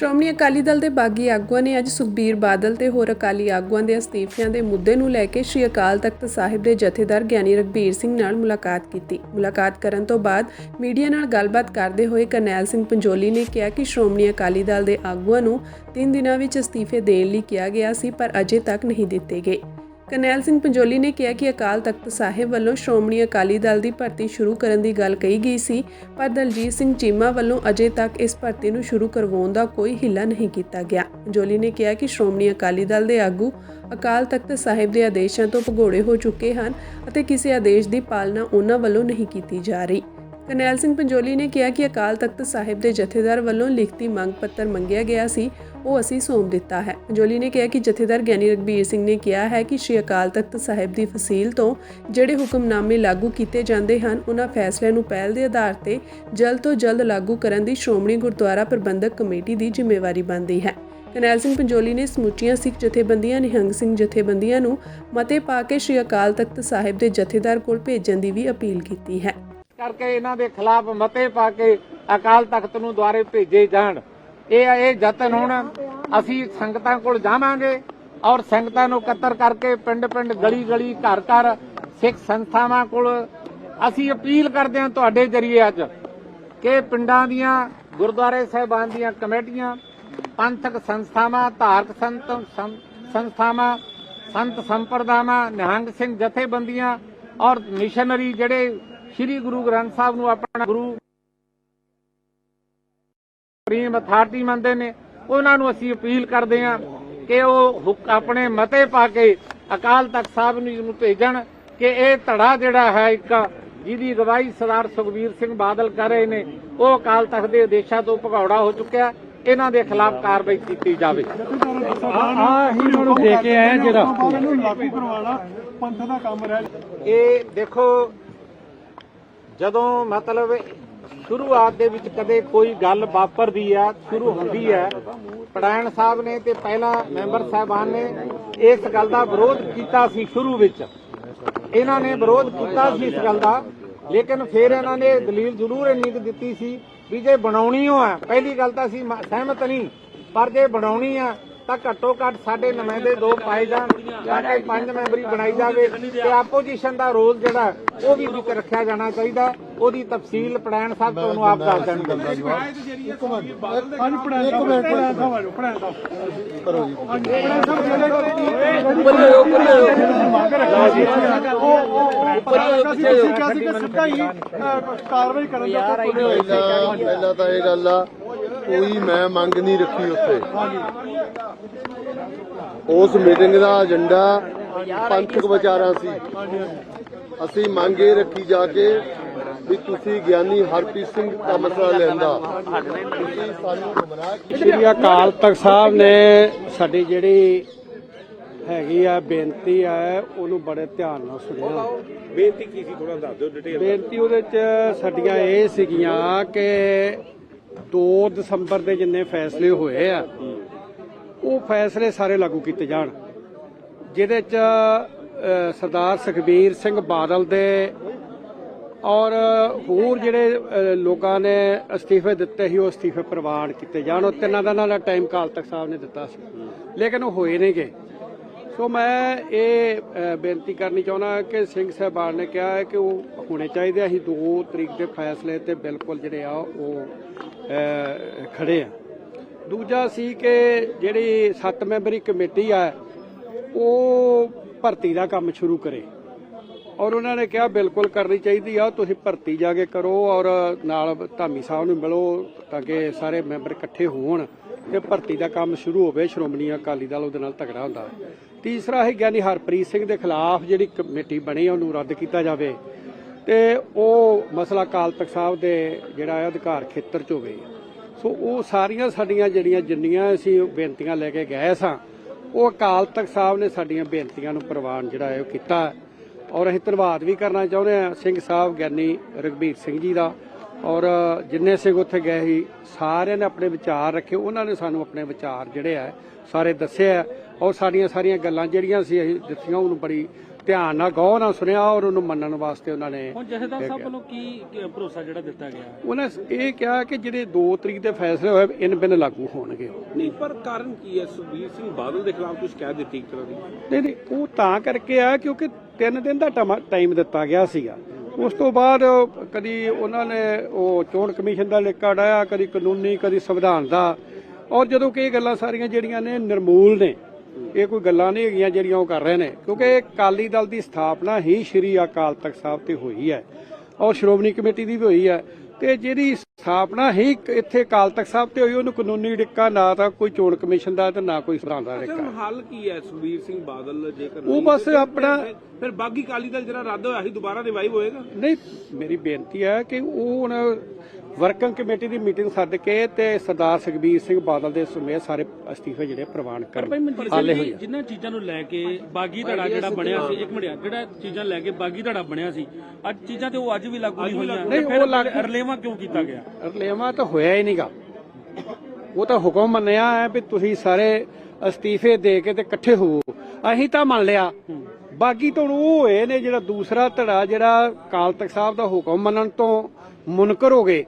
ਸ਼੍ਰੋਮਣੀ ਅਕਾਲੀ ਦਲ ਦੇ ਬਾਗੀ ਆਗੂਆਂ ਨੇ ਅੱਜ ਸੁਖਬੀਰ ਬਾਦਲ ਤੇ ਹੋਰ ਅਕਾਲੀ ਆਗੂਆਂ ਦੇ ਅਸਤੀਫਿਆਂ ਦੇ ਮੁੱਦੇ ਨੂੰ ਲੈ ਕੇ ਸ਼੍ਰੀ ਅਕਾਲ ਤਖਤ ਸਾਹਿਬ ਦੇ ਜਥੇਦਾਰ ਗਿਆਨੀ ਰਘਬੀਰ ਸਿੰਘ ਨਾਲ ਮੁਲਾਕਾਤ ਕੀਤੀ। ਮੁਲਾਕਾਤ ਕਰਨ ਤੋਂ ਬਾਅਦ ਮੀਡੀਆ ਨਾਲ ਗੱਲਬਾਤ ਕਰਦੇ ਹੋਏ ਕਰਨੈਲ ਸਿੰਘ ਪੰਜੋਲੀ ਨੇ ਕਿਹਾ ਕਿ ਸ਼੍ਰੋਮਣੀ ਅਕਾਲੀ ਦਲ ਦੇ ਆਗੂਆਂ ਨੂੰ 3 ਦਿਨਾਂ ਵਿੱਚ ਅਸਤੀਫੇ ਦੇਣ ਲਈ ਕਿਹਾ ਗਿਆ ਸੀ, ਪਰ ਅਜੇ ਤੱਕ ਨਹੀਂ ਦਿੱਤੇ ਗਏ। ਕਰਨੈਲ ਸਿੰਘ ਪੰਜੋਲੀ ਨੇ ਕਿਹਾ ਕਿ ਅਕਾਲ ਤਖਤ ਸਾਹਿਬ ਵੱਲੋਂ ਸ਼੍ਰੋਮਣੀ ਅਕਾਲੀ ਦਲ ਦੀ ਭਰਤੀ ਸ਼ੁਰੂ ਕਰਨ ਦੀ ਗੱਲ ਕਹੀ ਗਈ ਸੀ, ਪਰ ਦਲਜੀਤ ਸਿੰਘ ਚੀਮਾ ਵੱਲੋਂ ਅਜੇ ਤੱਕ ਇਸ ਭਰਤੀ ਨੂੰ ਸ਼ੁਰੂ ਕਰਵਾਉਣ ਦਾ ਕੋਈ ਹਿੱਲਾ ਨਹੀਂ ਕੀਤਾ ਗਿਆ। ਪੰਜੋਲੀ ਨੇ ਕਿਹਾ ਕਿ ਸ਼੍ਰੋਮਣੀ ਅਕਾਲੀ ਦਲ ਦੇ ਆਗੂ ਅਕਾਲ ਤਖਤ ਸਾਹਿਬ ਦੇ ਆਦੇਸ਼ਾਂ ਤੋਂ ਭਗੌੜੇ ਹੋ ਚੁੱਕੇ ਹਨ ਅਤੇ ਕਿਸੇ ਆਦੇਸ਼ ਦੀ ਪਾਲਣਾ ਉਹਨਾਂ ਵੱਲੋਂ ਨਹੀਂ ਕੀਤੀ ਜਾ ਰਹੀ। ਕਰਨੈਲ ਸਿੰਘ ਪੰਜੋਲੀ ਨੇ ਕਿਹਾ ਕਿ ਅਕਾਲ ਤਖਤ ਸਾਹਿਬ ਦੇ ਜਥੇਦਾਰ ਵੱਲੋਂ ਲਿਖਤੀ ਮੰਗ ਪੱਤਰ ਮੰਗਿਆ ਗਿਆ ਸੀ, ਉਹ ਅਸੀਂ ਸੌਂਪ ਦਿੱਤਾ ਹੈ। ਪੰਜੋਲੀ ਨੇ ਕਿਹਾ ਕਿ ਜਥੇਦਾਰ ਗਿਆਨੀ ਰਘਬੀਰ ਸਿੰਘ ਨੇ ਕਿਹਾ ਹੈ ਕਿ ਸ਼੍ਰੀ ਅਕਾਲ ਤਖਤ ਸਾਹਿਬ ਦੀ ਫਸੀਲ ਤੋਂ ਜਿਹੜੇ ਹੁਕਮਨਾਮੇ ਲਾਗੂ ਕੀਤੇ ਜਾਂਦੇ ਹਨ, ਉਹਨਾਂ ਫੈਸਲਿਆਂ ਨੂੰ ਪਹਿਲ ਦੇ ਆਧਾਰ ਤੇ ਜਲਦ ਤੋਂ ਜਲਦ ਲਾਗੂ ਕਰਨ ਦੀ ਸ਼੍ਰੋਮਣੀ ਗੁਰਦੁਆਰਾ ਪ੍ਰਬੰਧਕ ਕਮੇਟੀ ਦੀ ਜ਼ਿੰਮੇਵਾਰੀ ਬਣਦੀ ਹੈ। ਕਰਨੈਲ ਸਿੰਘ ਪੰਜੋਲੀ ਨੇ ਸਮੁੱਚੀਆਂ ਸਿੱਖ ਜਥੇਬੰਦੀਆਂ, ਨਿਹੰਗ ਸਿੰਘ ਜਥੇਬੰਦੀਆਂ ਨੂੰ ਮਤੇ ਪਾ ਕੇ ਸ਼੍ਰੀ ਅਕਾਲ ਤਖਤ ਸਾਹਿਬ ਦੇ ਜਥੇਦਾਰ ਕੋਲ ਭੇਜਣ ਦੀ ਵੀ ਅਪੀਲ ਕੀਤੀ ਹੈ। ਕਰਕੇ ਇਹਨਾਂ ਦੇ ਖਿਲਾਫ ਮਤੇ ਪਾ ਕੇ ਅਕਾਲ ਤਖਤ ਨੂੰ ਦੁਆਰੇ ਭੇਜੇ ਜਾਣ। ਇਹ ਇਹ ਯਤਨ ਹੁਣ ਅਸੀਂ ਸੰਗਤਾਂ ਕੋਲ ਜਾਵਾਂਗੇ ਔਰ ਸੰਗਤਾਂ ਨੂੰ ਇਕੱਤਰ ਕਰਕੇ ਪਿੰਡ ਪਿੰਡ ਗਲੀ ਗਲੀ ਘਰ ਘਰ ਸਿੱਖ ਸੰਸਥਾਵਾਂ ਕੋਲ ਅਸੀਂ ਅਪੀਲ ਕਰਦੇ ਹਾਂ ਤੁਹਾਡੇ ਜਰੀਏ ਅੱਜ ਕਿ ਪਿੰਡਾਂ ਦੀਆਂ, ਗੁਰਦੁਆਰੇ ਸਾਹਿਬਾਨ ਦੀਆਂ ਕਮੇਟੀਆਂ, ਪੰਥਕ ਸੰਸਥਾਵਾਂ ਧਾਰਕ ਸੰਤ ਸੰਸਥਾਵਾਂ, ਸੰਤ ਸੰਪਰਦਾਵਾਂ, ਨਿਹੰਗ ਸਿੰਘ ਜਥੇਬੰਦੀਆਂ ਔਰ ਮਿਸ਼ਨਰੀ ਜਿਹੜੇ ਸ੍ਰੀ ਗੁਰੂ ਗ੍ਰੰਥ ਸਾਹਿਬ ਨੂੰ ਆਪਣਾ ਗੁਰੂ ਸੁਪਰੀਮ ਅਥਾਰਟੀ ਮੰਨਦੇ ਨੇ। ਉਹਨਾਂ ਨੂੰ ਅਸੀਂ ਅਪੀਲ ਕਰਦੇ ਹਾਂ ਕਿ ਉਹ ਆਪਣੇ ਮਤੇ ਪਾ ਕੇ ਅਕਾਲ ਤਖਤ ਸਾਹਿਬ ਨੂੰ ਇਹਨੂੰ ਭੇਜਣ ਕਿ ਇਹ ਧੜਾ ਜਿਹੜਾ ਹੈ ਇੱਕ ਜਿਹਦੀ ਅਗਵਾਈ ਸਰਦਾਰ ਸੁਖਬੀਰ ਸਿੰਘ ਬਾਦਲ ਕਰ ਰਹੇ ਨੇ ਉਹ ਅਕਾਲ ਤਖਤ ਦੇ ਆਦੇਸ਼ਾਂ ਤੋਂ ਭਗੌੜਾ ਹੋ ਚੁੱਕਿਆ। ਇਹਨਾਂ ਦੇ ਖਿਲਾਫ ਕਾਰਵਾਈ ਕੀਤੀ ਜਾਵੇ। ਆ ਹੀ ਹੁਣ ਦੇ ਕੇ ਆਏ ਜਿਹੜਾ ਇਹਨੂੰ ਲਾਗੂ ਕਰਵਾਉਣਾ ਪੰਥ ਦਾ ਕੰਮ ਰਹਿ ਇਹ ਦੇਖੋ ਜਦੋਂ ਮਤਲਬ ਸ਼ੁਰੂਆਤ ਦੇ ਵਿੱਚ ਕਦੇ ਕੋਈ ਗੱਲ ਵਾਪਰਦੀ ਆ, ਸ਼ੁਰੂ ਹੁੰਦੀ ਹੈ ਪੜਾਇਣ ਸਾਹਿਬ ਨੇ ਤੇ ਪਹਿਲਾਂ ਮੈਂਬਰ ਸਾਹਿਬਾਨ ਨੇ ਇਸ ਗੱਲ ਦਾ ਵਿਰੋਧ ਕੀਤਾ ਸੀ ਸ਼ੁਰੂ ਵਿੱਚ। ਇਹਨਾਂ ਨੇ ਵਿਰੋਧ ਕੀਤਾ ਸੀ ਇਸ ਗੱਲ ਦਾ, ਲੇਕਿਨ ਫਿਰ ਇਹਨਾਂ ਨੇ ਦਲੀਲ ਜ਼ਰੂਰ ਇੰਨੀ ਕੁ ਦਿੱਤੀ ਸੀ ਵੀ ਜੇ ਬਣਾਉਣੀ ਹੋ ਆ, ਪਹਿਲੀ ਗੱਲ ਤਾਂ ਅਸੀਂ ਸਹਿਮਤ ਨਹੀਂ, ਪਰ ਜੇ ਬਣਾਉਣੀ ਆ ਤਾਂ ਘੱਟੋ ਘੱਟ ਸਾਡੇ ਨੁਮਾਇੰਦੇ ਦੋ ਪਾਏ ਜਾਣ ਜਾਂ ਕਿ ਪੰਜ ਮੈਂਬਰੀ ਬਣਾਈ ਜਾਵੇ ਤੇ ਆਪੋਜੀਸ਼ਨ ਦਾ ਰੋਲ ਜਿਹੜਾ ਉਹ ਵੀ ਵਿੱਚ ਰੱਖਿਆ ਜਾਣਾ ਚਾਹੀਦਾ। ਉਹਦੀ ਤਫਸੀਲ ਪੜਾਇਣ ਸਾਹਿਬ ਤੁਹਾਨੂੰ ਆਪ ਦੱਸ ਦੇਣਗੇ। ਇੱਕ ਮਿੰਟ ਪੜਾਇਆ ਸਾਹਿਬ ਆਜੋ ਪੜਾਇਆ ਸਾਹਿਬ ਕਰੋ ਜੀ। ਅੱਜ ਪੜਾਇਆ ਸਾਹਿਬ ਜਿਹੜੇ ਉੱਪਰ ਉੱਪਰ ਮੰਗ ਰੱਖਿਆ ਸੀ ਉਹ ਉੱਪਰ ਅਸੀਂ ਅਸੀਂ ਕਿਹਾ ਸੀ ਕਿ ਸਿੱਧਾ ਹੀ ਅਹ, ਕਾਰਵਾਈ ਕਰਨ ਦਾ ਕੋਈ ਪਹਿਲਾਂ ਪਹਿਲਾਂ ਤਾਂ ਇਹ ਗੱਲ ਆ ਕੋਈ ਮੈਂ ਮੰਗ ਨਹੀਂ ਰੱਖੀ ਉੱਥੇ। ਉਸ ਮੀਟਿੰਗ ਦਾ ਏਜੰਡਾ ਪੰਥਕ ਵਿਚਾਰਾਂ ਸੀ। ਅਸੀਂ ਮੰਗ ਇਹ ਰੱਖੀ ਜਾ ਕੇ ਵੀ ਤੁਸੀਂ ਗਿਆਨੀ ਹਰਪ੍ਰੀਤ ਸਿੰਘ ਦਾ ਮਸਲਾ ਲੈਂਦਾ। ਤੁਸੀਂ ਸਾਨੂੰ ਗੁੰਮਰਾਹ ਕੀਤਾ। ਸ਼੍ਰੀ ਅਕਾਲ ਤਖਤ ਸਾਹਿਬ ਨੇ ਸਾਡੀ ਜਿਹੜੀ ਹੈਗੀ ਆ ਬੇਨਤੀ ਆ ਉਹਨੂੰ ਬੜੇ ਧਿਆਨ ਨਾਲ ਸੁਣਿਆ। ਬੇਨਤੀ ਕੀ ਸੀ? ਥੋੜਾ ਦੱਸ ਦਿਓ ਡਿਟੇਲ ਬੇਨਤੀ ਉਹਦੇ ਚ ਸਾਡੀਆਂ ਇਹ ਸੀਗੀਆਂ ਕਿ 2 ਦਸੰਬਰ ਦੇ ਜਿੰਨੇ ਫੈਸਲੇ ਹੋਏ ਆ, ਉਹ ਫੈਸਲੇ ਸਾਰੇ ਲਾਗੂ ਕੀਤੇ ਜਾਣ। ਜਿਹਦੇ ਚ ਸਰਦਾਰ ਸੁਖਬੀਰ ਸਿੰਘ ਬਾਦਲ ਦੇ ਔਰ ਹੋਰ ਜਿਹੜੇ ਲੋਕਾਂ ਨੇ ਅਸਤੀਫੇ ਦਿੱਤੇ ਸੀ, ਉਹ ਅਸਤੀਫੇ ਪ੍ਰਵਾਨ ਕੀਤੇ ਜਾਣ। ਉਹ ਤਿੰਨਾਂ ਦਿਨਾਂ ਦਾ ਟਾਈਮ ਕਾਲ ਤੱਕ ਸਾਹਿਬ ਨੇ ਦਿੱਤਾ ਸੀ। ਲੇਕਿਨ ਉਹ ਹੋਏ ਨਹੀਂਗੇ। ਸੋ ਮੈਂ ਇਹ ਬੇਨਤੀ ਕਰਨੀ ਚਾਹੁੰਦਾ ਕਿ ਸਿੰਘ ਸਾਹਿਬਾਨ ਨੇ ਕਿਹਾ ਹੈ ਕਿ ਉਹ ਹੋਣੇ ਚਾਹੀਦੇ ਅਸੀਂ 2 ਤਰੀਕ ਦੇ ਫੈਸਲੇ ਤੇ ਬਿਲਕੁਲ ਜਿਹੜੇ ਆ, ਉਹ ਖੜੇ ਆ। ਦੂਜਾ ਸੀ ਕਿ ਜਿਹੜੀ 7 ਮੈਂਬਰੀ ਕਮੇਟੀ ਆ, ਉਹ ਭਰਤੀ ਦਾ ਕੰਮ ਸ਼ੁਰੂ ਕਰੇ। ਔਰ ਉਹਨਾਂ ਨੇ ਕਿਹਾ, ਬਿਲਕੁਲ ਕਰਨੀ ਚਾਹੀਦੀ ਆ, ਤੁਸੀਂ ਭਰਤੀ ਜਾ ਕੇ ਕਰੋ ਔਰ ਨਾਲ ਧਾਮੀ ਸਾਹਿਬ ਨੂੰ ਮਿਲੋ ਤਾਂ ਕਿ ਸਾਰੇ ਮੈਂਬਰ ਇਕੱਠੇ ਹੋਣ ਤੇ ਭਰਤੀ ਦਾ ਕੰਮ ਸ਼ੁਰੂ ਹੋਵੇ। ਸ਼੍ਰੋਮਣੀ ਅਕਾਲੀ ਦਲ ਉਹਦੇ ਨਾਲ ਤਗੜਾ ਹੁੰਦਾ। ਤੀਸਰਾ ਹੈ ਗਿਆਨੀ ਹਰਪ੍ਰੀਤ ਸਿੰਘ ਦੇ ਖਿਲਾਫ ਜਿਹੜੀ ਕਮੇਟੀ ਬਣੀ ਉਹਨੂੰ ਰੱਦ ਕੀਤਾ ਜਾਵੇ। ਤੇ ਉਹ ਮਸਲਾ ਅਕਾਲ ਤਖਤ ਸਾਹਿਬ ਦੇ ਜਿਹੜਾ ਅਧਿਕਾਰ ਖੇਤਰ ਚ ਹੋਵੇ। ਸੋ ਉਹ ਸਾਰੀਆਂ ਸਾਡੀਆਂ ਜਿਹੜੀਆਂ ਜਿੰਨੀਆਂ ਅਸੀਂ ਬੇਨਤੀਆਂ ਲੈ ਕੇ ਗਏ ਸਾਂ, ਉਹ ਅਕਾਲ ਤਖਤ ਸਾਹਿਬ ਨੇ ਸਾਡੀਆਂ ਬੇਨਤੀਆਂ ਨੂੰ ਪ੍ਰਵਾਨ ਜਿਹੜਾ ਹੈ, ਉਹ ਕੀਤਾ। ਔਰ ਅਸੀਂ ਧੰਨਵਾਦ ਵੀ ਕਰਨਾ ਚਾਹੁੰਦੇ ਹਾਂ ਸਿੰਘ ਸਾਹਿਬ ਗਿਆਨੀ ਰਗਬੀਰ ਸਿੰਘ ਜੀ ਦਾ। ਔਰ ਜਿੰਨੇ ਸਿੰਘ ਉੱਥੇ ਗਏ ਸੀ, ਸਾਰਿਆਂ ਨੇ ਆਪਣੇ ਵਿਚਾਰ ਰੱਖੇ। ਉਹਨਾਂ ਨੇ ਸਾਨੂੰ ਆਪਣੇ ਵਿਚਾਰ ਜਿਹੜੇ ਆ, ਸਾਰੇ ਦੱਸਿਆ ਔਰ ਸਾਡੀਆਂ ਸਾਰੀਆਂ ਗੱਲਾਂ ਜਿਹੜੀਆਂ ਸੀ ਅਸੀਂ ਦੱਸੀਆਂ ਉਹਨੂੰ ਬੜੀ ਧਿਆਨ ਨਾਲ ਗੌਰ ਨਾਲ ਸੁਣਿਆ ਔਰ ਉਹਨੂੰ ਮੰਨਣ ਵਾਸਤੇ ਉਹਨਾਂ ਨੇ ਹੁਣ ਜਥੇਦਾਰ ਸਾਹਿਬ ਵੱਲੋਂ ਕੀ ਕੀ ਭਰੋਸਾ ਜਿਹੜਾ ਦਿੱਤਾ ਗਿਆ? ਉਹਨਾਂ ਇਹ ਕਿਹਾ ਕਿ ਜਿਹੜੇ 2 ਤਰੀਕ ਦੇ ਫੈਸਲੇ ਹੋਏ ਇਨ ਬਿਨ ਲਾਗੂ ਹੋਣਗੇ। ਨਹੀਂ ਪਰ ਕਾਰਨ ਕੀ ਹੈ? ਸੁਖਬੀਰ ਸਿੰਘ ਬਾਦਲ ਦੇ ਖਿਲਾਫ ਕੁਝ ਕਹਿ ਦਿੱਤੀ ਇੱਕ ਤਰ੍ਹਾਂ ਦੀ। ਨਹੀਂ ਨਹੀਂ ਉਹ ਤਾਂ ਕਰਕੇ ਆ ਕਿਉਂਕਿ 3 ਦਿਨ ਦਾ ਟਾਈਮ ਦਿੱਤਾ ਗਿਆ ਸੀਗਾ। ਉਸ ਤੋਂ ਬਾਅਦ ਕਦੀ ਉਹਨਾਂ ਨੇ ਉਹ ਚੋਣ ਕਮਿਸ਼ਨ ਦਾ ਲਿਖਾ ਡਾਇਆ ਕਦੀ ਕਾਨੂੰਨੀ ਕਦੀ ਸੰਵਿਧਾਨ ਦਾ। ਔਰ ਜਦੋਂ ਕਿ ਇਹ ਗੱਲਾਂ ਸਾਰੀਆਂ ਜਿਹੜੀਆਂ ਨੇ ਨਿਰਮੂਲ ਨੇ। ਇਹ ਕੋਈ ਗੱਲਾਂ ਨਹੀਂ ਹੈਗੀਆਂ ਜਿਹੜੀਆਂ ਉਹ ਕਰ ਰਹੇ ਨੇ। ਕਿਉਂਕਿ ਅਕਾਲੀ ਦਲ ਦੀ ਸਥਾਪਨਾ ਹੀ ਸ਼੍ਰੀ ਅਕਾਲ ਤਖਤ ਸਾਹਿਬ ਤੇ ਹੋਈ ਹੈ। ਔਰ ਸ਼੍ਰੋਮਣੀ ਕਮੇਟੀ ਦੀ ਵੀ ਹੋਈ ਹੈ। ਤੇ ਜਿਹਦੀ ਸਥਾਪਨਾ ਹੀ ਇੱਥੇ ਅਕਾਲ ਤਖਤ ਸਾਹਿਬ ਤੇ ਹੋਈ ਉਹਨੂੰ ਕਾਨੂੰਨੀ ਡਿੱਕਾ ਨਾ ਤਾਂ ਕੋਈ ਚੋਣ ਕਮਿਸ਼ਨ ਦਾ ਤੇ ਨਾ ਕੋਈ ਸੰਵਿਧਾਨ ਦਾ ਡਿੱਕਾ। ਹੱਲ ਕੀ ਹੈ ਸੁਖਬੀਰ ਸਿੰਘ ਬਾਦਲ ਜੇਕਰ ਉਹ ਬਸ ਆਪਣਾ- ਫਿਰ ਬਾਗੀ ਕਾਲੀ ਦਲ ਜਿਹੜਾ ਰੱਦ ਹੋਇਆ ਸੀ ਦੁਬਾਰਾ ਰਿਵਾਈਵ ਹੋਏਗਾ? ਨਹੀਂ ਮੇਰੀ ਬੇਨਤੀ ਹੈ ਕਿ ਉਹ ਹੁਣ ਵਰਕਿੰਗ ਕਮੇਟੀ ਦੀ ਮੀਟਿੰਗ ਸੱਦ ਕੇ ਤੇ ਸਰਦਾਰ ਸੁਖਬੀਰ ਸਿੰਘ ਬਾਦਲ ਦੇ ਸਮੇਤ ਸਾਰੇ ਅਸਤੀਫੇ ਜਿਹੜੇ ਪ੍ਰਵਾਨ ਕਰਨ ਹਾਲੇ ਹੋਈ। ਜਿਨ੍ਹਾਂ ਚੀਜ਼ਾਂ ਨੂੰ ਲੈ ਕੇ ਬਾਗੀ ਧੜਾ ਜਿਹੜਾ ਬਣਿਆ ਸੀ ਇੱਕ ਮਿੰਟ ਜਿਹੜਾ ਚੀਜ਼ਾਂ ਲੈ ਕੇ ਬਾਗੀ ਧੜਾ ਬਣਿਆ ਸੀ ਅੱਜ ਚੀਜ਼ਾਂ ਤੇ ਉਹ ਅੱਜ ਵੀ ਲਾਗੂ ਨਹੀਂ ਹੋਈਆਂ। ਨਹੀਂ, ਫਿਰ ਉਹ ਲਾਗੂ- ਰਲੇਵਾ ਕਿਉਂ ਕੀਤਾ ਗਿਆ? ਰਲੇਵਾ ਤਾਂ ਹੋਇਆ ਹੀ ਨਹੀਂਗਾ। ਉਹ ਤਾਂ ਹੁਕਮ ਮੰਨਿਆ ਹੈ ਵੀ ਤੁਸੀਂ ਸਾਰੇ ਅਸਤੀਫੇ ਦੇ ਕੇ ਤੇ ਇਕੱਠੇ ਹੋਵੋ ਅਸੀਂ ਤਾਂ ਮੰਨ ਲਿਆ। ਬਾਕੀ ਤਾਂ ਉਹ ਹੋਏ ਨੇ ਜਿਹੜਾ ਦੂਸਰਾ ਧੜਾ ਜਿਹੜਾ ਕਾਲ ਤਖਤ ਸਾਹਿਬ ਦਾ ਹੁਕਮ ਮੰਨਣ ਤੋਂ ਮੁਨਕਰ ਹੋ ਗਏ।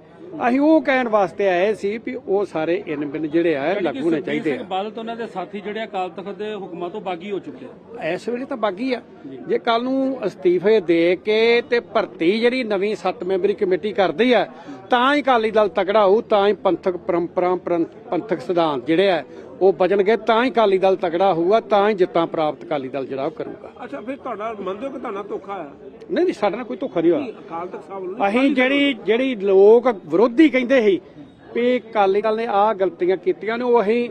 ਅਸੀਂ ਉਹ ਕਹਿਣ ਵਾਸਤੇ ਆਏ ਸੀ ਵੀ ਉਹ ਸਾਰੇ ਇਨ ਬਿਨ ਜਿਹੜੇ ਆ ਲਾਗੂ ਹੋਣੇ ਚਾਹੀਦੇ ਆ। ਬਾਦਲ ਤੇ ਉਹਨਾਂ ਦੇ ਸਾਥੀ ਜਿਹੜੇ ਅਕਾਲ ਤਖਤ ਦੇ ਹੁਕਮਾਂ ਤੋਂ ਬਾਗੀ ਹੋ ਚੁੱਕੇ ਆ। ਇਸ ਵੇਲੇ ਤਾਂ ਬਾਗੀ ਆ। ਜੇ। ਕੱਲ ਨੂੰ ਅਸਤੀਫੇ ਦੇ ਕੇ ਤੇ ਭਰਤੀ ਜਿਹੜੀ ਨਵੀਂ ਸੱਤ ਮੈਂਬਰੀ ਕਮੇਟੀ ਕਰਦੀ ਆ ਤਾਂ ਹੀ ਅਕਾਲੀ ਦਲ ਤਕੜਾ ਹੋਊ ਤਾਂ ਹੀ ਪੰਥਕ ਪਰੰਪਰਾ ਪਰੰ- ਪੰਥਕ ਸਿਧਾਂਤ ਜਿਹੜੇ ਆ ਉਹ ਬਚਣਗੇ ਤਾਂ ਹੀ ਅਕਾਲੀ ਦਲ ਤਕੜਾ ਹੋਊਗਾ ਤਾਂ ਹੀ ਜਿੱਤਾਂ ਪ੍ਰਾਪਤ ਅਕਾਲੀ ਦਲ ਜਿਹੜਾ ਉਹ ਕਰੂਗਾ। ਅੱਛਾ ਫਿਰ ਤੁਹਾਡਾ ਮੰਨਦੇ ਹੋ ਕਿ ਤੁਹਾਡਾ ਧੋਖਾ ਹੈ ਨਹੀਂ ਨਹੀਂ ਸਾਡੇ ਨਾਲ ਕੋਈ ਧੋਖਾ ਨਹੀਂ ਹੋਇਆ। ਅਕਾਲ ਤਖਤ ਸਾਹਿਬ ਨਹੀਂ, ਅਸੀਂ ਜਿਹੜੀ ਜਿਹੜੀ ਲੋਕ ਵਿਰੋਧੀ ਕਹਿੰਦੇ ਸੀ ਵੀ ਅਕਾਲੀ ਦਲ ਨੇ ਆਹ ਗਲਤੀਆਂ ਕੀਤੀਆਂ ਨੇ ਉਹ ਅਸੀਂ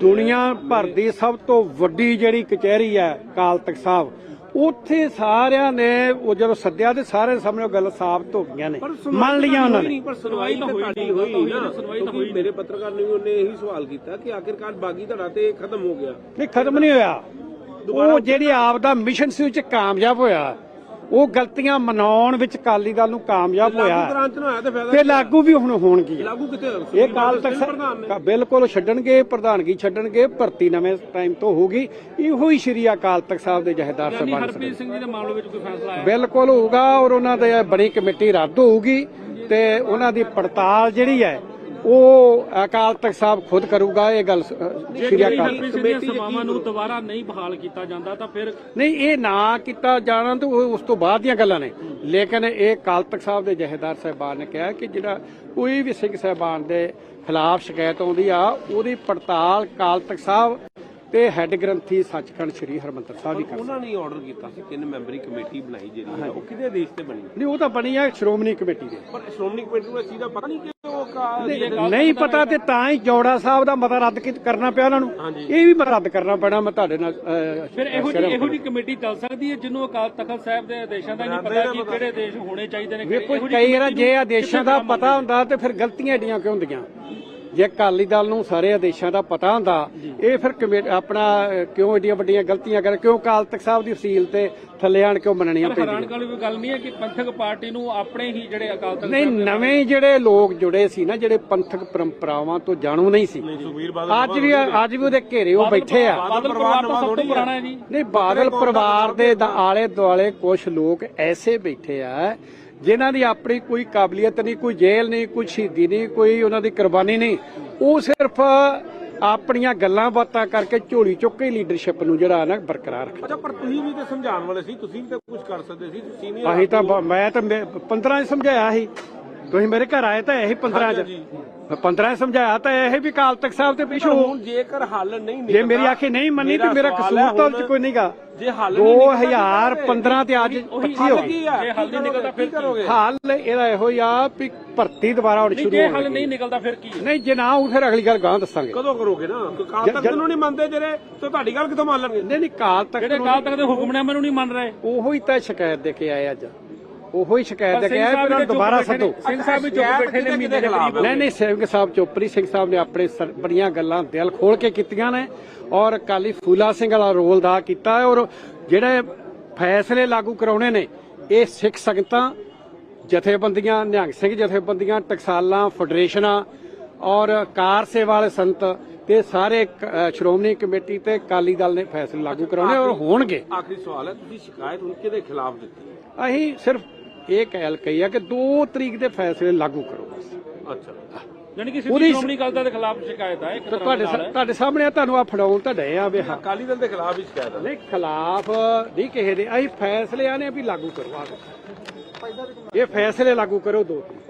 ਦੁਨੀਆ ਭਰ ਦੀ ਸਭ ਤੋਂ ਵੱਡੀ ਜਿਹੜੀ ਕਚਹਿਰੀ ਹੈ ਅਕਾਲ ਤਖਤ ਸਾਹਿਬ ਉੱਥੇ ਸਾਰਿਆਂ ਨੇ ਉਹ ਜਦੋਂ ਸੱਦਿਆ ਤੇ ਸਾਰੇ ਸਾਹਮਣੇ ਉਹ ਗੱਲ ਸਾਫ਼ ਹੋ ਗਈਆਂ ਨੇ। ਮੰਨ ਲਈਆਂ ਉਹਨਾਂ ਨੇ। ਪਰ ਸੁਣਵਾਈ ਤਾਂ ਹੋਈ ਨਹੀਂ ਹੋਈ ਹੋਈ ਨਾ। ਸੁਣਵਾਈ ਤਾਂ ਹੋਈ ਮੇਰੇ ਪੱਤਰਕਾਰ ਨੇ ਵੀ ਉਹਨੇ ਇਹੀ ਸਵਾਲ ਕੀਤਾ ਕਿ ਆਖਿਰਕਾਰ ਬਾਗੀ ਧੜਾ ਤੇ ਖਤਮ ਹੋ ਗਿਆ। ਨਹੀਂ ਖਤਮ ਨਹੀਂ ਹੋਇਆ। ਉਹ ਜਿਹੜੀ ਆਪ ਦਾ ਮਿਸ਼ਨ ਸੀ ਉਹ ਚ ਕਾਮਯਾਬ ਹੋਇਆ। ਉਹ ਗਲਤੀਆਂ ਮਨਾਉਣ ਵਿੱਚ ਅਕਾਲੀ ਦਲ ਨੂੰ ਕਾਮਯਾਬ ਹੋਇਆ। ਤੇ ਲਾਗੂ ਵੀ ਹੁਣ ਹੋਣਗੀਆਂ ਲਾਗੂ ਕਿਤੇ ਇਹ ਕਾਲ ਤੱਕ ਸ- ਬਿਲਕੁਲ ਛੱਡਣਗੇ ਪ੍ਰਧਾਨਗੀ ਛੱਡਣਗੇ ਭਰਤੀ ਨਵੇਂ ਟਾਈਮ ਤੋਂ ਹੋਊਗੀ। ਇਹੋ ਹੀ ਸ਼੍ਰੀ ਅਕਾਲ ਤਖਤ ਸਾਹਿਬ ਦੇ ਜਹੇਦਾਰ ਯਾਨੀ ਸਾਹਿਬਾਨ ਹਰਪ੍ਰੀਤ ਸਿੰਘ ਜੀ ਦੇ ਮਾਮਲੇ ਵਿੱਚ ਕੋਈ ਫੈਸਲਾ ਆਇਆ? ਬਿਲਕੁਲ ਹੋਊਗਾ ਔਰ ਉਹਨਾਂ ਦੇ ਬਣੀ ਕਮੇਟੀ ਰੱਦ ਹੋਊਗੀ ਤੇ ਉਹਨਾਂ ਦੀ ਪੜਤਾਲ ਜਿਹੜੀ ਹੈ ਉਹ ਅਕਾਲ ਤਖਤ ਸਾਹਿਬ ਖੁਦ ਕਰੂਗਾ ਇਹ ਗੱਲ ਸ਼੍ਰੀ ਅਕਾਲ ਦੀਆਂ ਸੇਵਾਵਾਂ ਨੂੰ ਦੁਬਾਰਾ ਨਹੀਂ ਬਹਾਲ ਕੀਤਾ ਜਾਂਦਾ ਤਾਂ ਫਿਰ ਨਹੀਂ ਇਹ ਨਾ ਕੀਤਾ ਜਾਣਾ ਤਾਂ ਉਹ ਉਸ ਤੋਂ ਬਾਅਦ ਦੀਆਂ ਗੱਲਾਂ ਨੇ। ਲੇਕਿਨ ਇਹ ਅਕਾਲ ਤਖਤ ਸਾਹਿਬ ਦੇ ਜਹੇਦਾਰ ਸਾਹਿਬਾਨ ਨੇ ਕਿਹਾ ਕਿ ਜਿਹੜਾ ਕੋਈ ਵੀ ਸਿੰਘ ਸਾਹਿਬਾਨ ਦੇ ਖਿਲਾਫ ਸ਼ਿਕਾਇਤ ਆਉਂਦੀ ਆ ਉਹਦੀ ਪੜਤਾਲ ਅਕਾਲ ਤਖਤ ਸਾਹਿਬ ਤੇ ਹੈੱਡ ਗ੍ਰੰਥੀ ਸੱਚਖੰਡ ਸ੍ਰੀ ਹਰਮੰਦਰ ਸਾਹਿਬ ਹੀ ਕਰ ਉਹਨਾਂ ਨੇ ਆਰਡਰ ਕੀਤਾ ਸੀ ਤਿੰਨ ਮੈਂਬਰੀ ਕਮੇਟੀ ਬਣਾਈ ਜਿਹੜੀ ਹੈ ਉਹ ਕਿਹਦੇ ਆਦੇਸ਼ ਤੇ ਬਣੀ? ਨਹੀਂ ਉਹ ਤਾਂ ਬਣੀ ਆ ਸ਼੍ਰੋਮਣੀ ਕਮੇਟੀ ਦੇ। ਪਰ ਸ਼੍ਰੋਮਣੀ ਕਮੇਟੀ ਨੂੰ ਇਸ ਚੀਜ਼ ਦਾ ਪਤਾ ਨਹੀਂ ਕਿ ਉਹ ਕਾ- ਨਹੀਂ ਪਤਾ ਤੇ ਤਾਂ ਹੀ ਜੋੜਾ ਸਾਹਿਬ ਦਾ ਮਤਾ ਰੱਦ ਕਰਨਾ ਪਿਆ ਉਹਨਾਂ ਨੂੰ। ਇਹ ਵੀ ਮਤਾ ਰੱਦ ਕਰਨਾ ਪੈਣਾ ਮੈਂ ਤੁਹਾਡੇ ਨਾਲ ਫਿਰ ਇਹੋ ਜਿਹੀ ਇਹੋ ਜਿਹੀ ਕਮੇਟੀ ਚੱਲ ਸਕਦੀ ਹੈ ਜਿਹਨੂੰ ਅਕਾਲ ਤਖਤ ਸਾਹਿਬ ਦੇ ਆਦੇਸ਼ਾਂ ਦਾ ਨਹੀਂ ਪਤਾ ਕਿ ਕਿਹੜੇ ਦੇਸ਼ ਹੋਣੇ ਚਾਹੀਦੇ ਨੇ ਵੇਖੋ ਇਹੋ ਕਈ ਵਾਰ ਜੇ ਆਦੇਸ਼ਾਂ ਦਾ ਪਤਾ ਹੁੰਦਾ ਤੇ ਫਿਰ ਗਲਤੀਆਂ ਏਡੀਆਂ ਕਿਉਂ ਹੁੰਦੀਆਂ? ਜੇ ਅਕਾਲੀ ਦਲ ਨੂੰ ਸਾਰੇ ਆਦੇਸ਼ਾਂ ਦਾ ਪਤਾ ਹੁੰਦਾ ਇਹ ਫਿਰ ਆਪਣਾ ਕਿਉਂ ਏਡੀਆਂ ਵੱਡੀਆਂ ਗਲਤੀਆਂ ਕਰ ਕਿਉਂ ਅਕਾਲ ਤਖਤ ਸਾਹਿਬ ਦੀ ਫਸੀਲ ਤੇ ਥੱਲੇ ਆਣ ਕਿਉਂ ਮੰਨਣੀਆਂ ਪਰ ਹੈਰਾਨ ਪੈਂਦੀਆਂ? ਵਾਲੀ ਕੋਈ ਗੱਲ ਨਹੀਂ ਹੈ ਕਿ ਪੰਥਕ ਪਾਰਟੀ ਨੂੰ ਆਪਣੇ ਹੀ ਜਿਹੜੇ ਅਕਾਲ ਤਖਤ ਨਹੀਂ ਨਵੇਂ ਜਿਹੜੇ ਲੋਕ ਜੁੜੇ ਸੀ ਨਾ ਜਿਹੜੇ ਪੰਥਕ ਪਰੰਪਰਾਵਾਂ ਤੋਂ ਜਾਣੂ ਨਹੀਂ ਸੀ। ਅੱਜ ਵੀ ਅੱਜ ਵੀ ਉਹਦੇ ਘੇਰੇ ਉਹ ਬੈਠੇ ਆ। ਬਾਦਲ ਪਰਿਵਾਰ ਤਾਂ ਸਭ ਤੋਂ ਪੁਰਾਣਾ ਹੈ ਜੀ। ਨਹੀਂ ਬਾਦਲ ਪਰਿਵਾਰ ਦੇ ਦ- ਆਲੇ ਦੁਆਲੇ ਕੁਝ ਲੋਕ ਐਸੇ ਬੈਠੇ ਆ ਜਿਨ੍ਹਾਂ ਦੀ ਆਪਣੀ ਕੋਈ ਕਾਬਲੀਅਤ ਨਹੀਂ ਕੋਈ ਜੇਲ੍ਹ ਨਹੀਂ ਕੋਈ ਸ਼ਹੀਦੀ ਨਹੀਂ ਕੋਈ ਉਹਨਾਂ ਦੀ ਕੁਰਬਾਨੀ ਨਹੀਂ ਉਹ ਸਿਰਫ ਆਪਣੀਆਂ ਗੱਲਾਂ ਬਾਤਾਂ ਕਰਕੇ ਝੋਲੀ ਚੁੱਕ ਕੇ ਲੀਡਰਸ਼ਿਪ ਨੂੰ ਜਿਹੜਾ ਨਾ ਬਰਕਰਾਰ ਰੱਖਿਆ ਅੱਛਾ ਪਰ ਤੁਸੀਂ ਵੀ ਤੇ ਸਮਝਾਉਣ ਵਾਲੇ ਸੀ ਤੁਸੀਂ ਵੀ ਤਾਂ ਕੁਝ ਕਰ ਸਕਦੇ ਸੀ ਸੀਨੀਅਰ ਅਸੀਂ ਤਾਂ ਮੈਂ ਤਾਂ 15 ਚ ਸਮਝਾਇਆ ਸੀ। ਤੁਸੀਂ ਮੇਰੇ ਘਰ ਆਏ ਤਾਂ ਇਹੀ 15 ਚ। 15 ਚ ਸਮਝਾਇਆ ਤਾਂ ਇਹ ਵੀ ਕਾਲ ਤਖਤ ਸਾਹਿਬ ਤੇ ਪਿੱਛੋਂ। ਹੁਣ ਜੇਕਰ ਹੱਲ ਨਹੀਂ ਜੇ ਨਿਕਲਦਾ ਮੇਰੀ ਆਖੇ ਨਹੀਂ ਮੰਨੀ ਤੇ ਮੇਰਾ ਕਸੂਰ ਹੈ ਤਾਂ ਹੁਣ, ਉਹ 'ਚ ਕੋਈ ਨਹੀਂਗਾ ਜੇ ਹੱਲ ਨਹੀਂ ਨਿਕਲਦਾ 2015 ਤੇ ਅੱਜ 25 ਹੋ ਗਈ ਹੈ ਜੇ ਹੱਲ ਨਹੀਂ ਨਿਕਲਦਾ ਫਿਰ ਕੀ? ਕਰੋਗੇ? ਹੱਲ ਇਹਦਾ ਇਹੋ ਹੀ ਆ ਵੀ ਭਰਤੀ ਦੁਬਾਰਾ ਹੁਣ ਸ਼ੁਰੂ ਜੇ ਹੋਣ ਹੱਲ। ਨਹੀਂ ਨਿਕਲਦਾ ਫਿਰ ਕੀ? ਹੈ ਨਹੀਂ ਜੇ ਨਾ ਉਹ ਫਿਰ ਅਗਲੀ ਗੱਲ ਗਾਂ ਦੱਸਾਂਗੇ। ਕਦੋਂ ਕਰੋਗੇ ਨਾ? ਕਾਲ ਤੱਕ ਨੂੰ ਨਹੀਂ ਮੰਨਦੇ ਜਿਹੜੇ ਤੇ ਤੁਹਾਡੀ ਗੱਲ ਕਿੱਥੋਂ ਮੰਨ ਲੈਣਗੇ? ਨਹੀਂ ਨਹੀਂ ਕਾਲ ਤੱਕ ਜਿਹੜੇ ਅਕਾਲ ਤਖਤ ਦੇ ਹੁਕਮਨਾਮੇ ਨੂੰ ਨਹੀਂ ਮੰਨ ਰਹੇ। ਉਹੋ ਹੀ ਤਾਂ ਸ਼ਿਕਾਇਤ ਦੇ ਕੇ ਆਏ ਅੱਜ। ਉਹੋ ਹੀ ਸ਼ਿਕਾਇਤ ਦੇ ਸਿੰਘ ਕੇ ਵੀ ਉਹਨੂੰ ਦੁਬਾਰਾ ਸੱਦੋ ਨੇ। ਸਿੰਘ ਸਾਹਿਬ ਵੀ ਚੁੱਪ ਬੈਠੇ ਨੇ ਮਹੀਨੇ ਦੇ ਕਰੀਬ ਨਹੀਂ ਨਹੀਂ ਸਿੰਘ ਸਾਹਿਬ ਚੋਪਰੀ ਸਿੰਘ ਸਾਹਿਬ ਨੇ ਆਪਣੇ ਬੜੀਆਂ ਗੱਲਾਂ ਦਿਲ ਖੋਲ ਕੇ ਕੀਤੀਆਂ ਨੇ ਔਰ ਕਾਲੀ ਫੂਲਾ ਸਿੰਘ ਵਾਲਾ ਰੋਲ ਦਾ ਕੀਤਾ ਹੈ ਔਰ ਜਿਹੜੇ ਫੈਸਲੇ ਲਾਗੂ ਕਰਾਉਣੇ ਨੇ ਇਹ ਸਿੱਖ ਸੰਗਤਾਂ ਜਥੇਬੰਦੀਆਂ ਨਿਹੰਗ ਸਿੰਘ ਜਥੇਬੰਦੀਆਂ ਟਕਸਾਲਾਂ ਫੈਡਰੇਸ਼ਨਾਂ ਔਰ ਕਾਰ ਸੇਵਾ ਵਾਲੇ ਸੰਤ ਤੇ ਸਾਰੇ ਸ਼੍ਰੋਮਣੀ ਕਮੇਟੀ ਤੇ ਅਕਾਲੀ ਦਲ ਨੇ ਫੈਸਲੇ ਲਾਗੂ ਕਰਾਉਣੇ ਔਰ ਹੋਣਗੇ ਆਖਰੀ ਸਵਾਲ ਹੈ ਤੁਸੀਂ ਸ਼ਿਕਾਇਤ ਹੁਣ ਕਿਹਦੇ ਖਿਲਾਫ ਦਿੱਤੀ ਹੈ? ਅਸੀਂ ਸਿਰਫ ਇਹ ਕਹਿਲ ਕਹੀ ਆ ਕਿ 2 ਤਰੀਕ ਦੇ ਫੈਸਲੇ ਲਾਗੂ ਕਰੋ ਬਸ। ਅੱਛਾ। ਯਾਨੀ ਕਿ ਸਿੱਧੀ ਸ਼੍ਰੋਮਣੀ ਅਕਾਲੀ ਦਲ ਦੇ ਖਿਲਾਫ ਸ਼ਿਕਾਇਤ ਹੈ ਇੱਕ ਤੁਹਾਡੇ। ਤੁਹਾਡੇ ਸਾਹਮਣੇ ਆ, ਤੁਹਾਨੂੰ ਆ ਫੜਾਉਣ ਤਾਂ ਡਏ ਆ ਵੀ ਹਾਂ। ਅਕਾਲੀ ਦਲ ਦੇ ਖਿਲਾਫ ਹੀ ਸ਼ਿਕਾਇਤ ਨਹੀਂ ਖਿਲਾਫ ਨਹੀਂ ਕਿਸੇ ਦੇ। ਅਸੀਂ ਫੈਸਲੇ ਆਨੇ ਵੀ ਲਾਗੂ ਕਰਵਾ ਇਹ ਫੈਸਲੇ ਲਾਗੂ ਕਰੋ ਦੋ ਤਰੀਕ।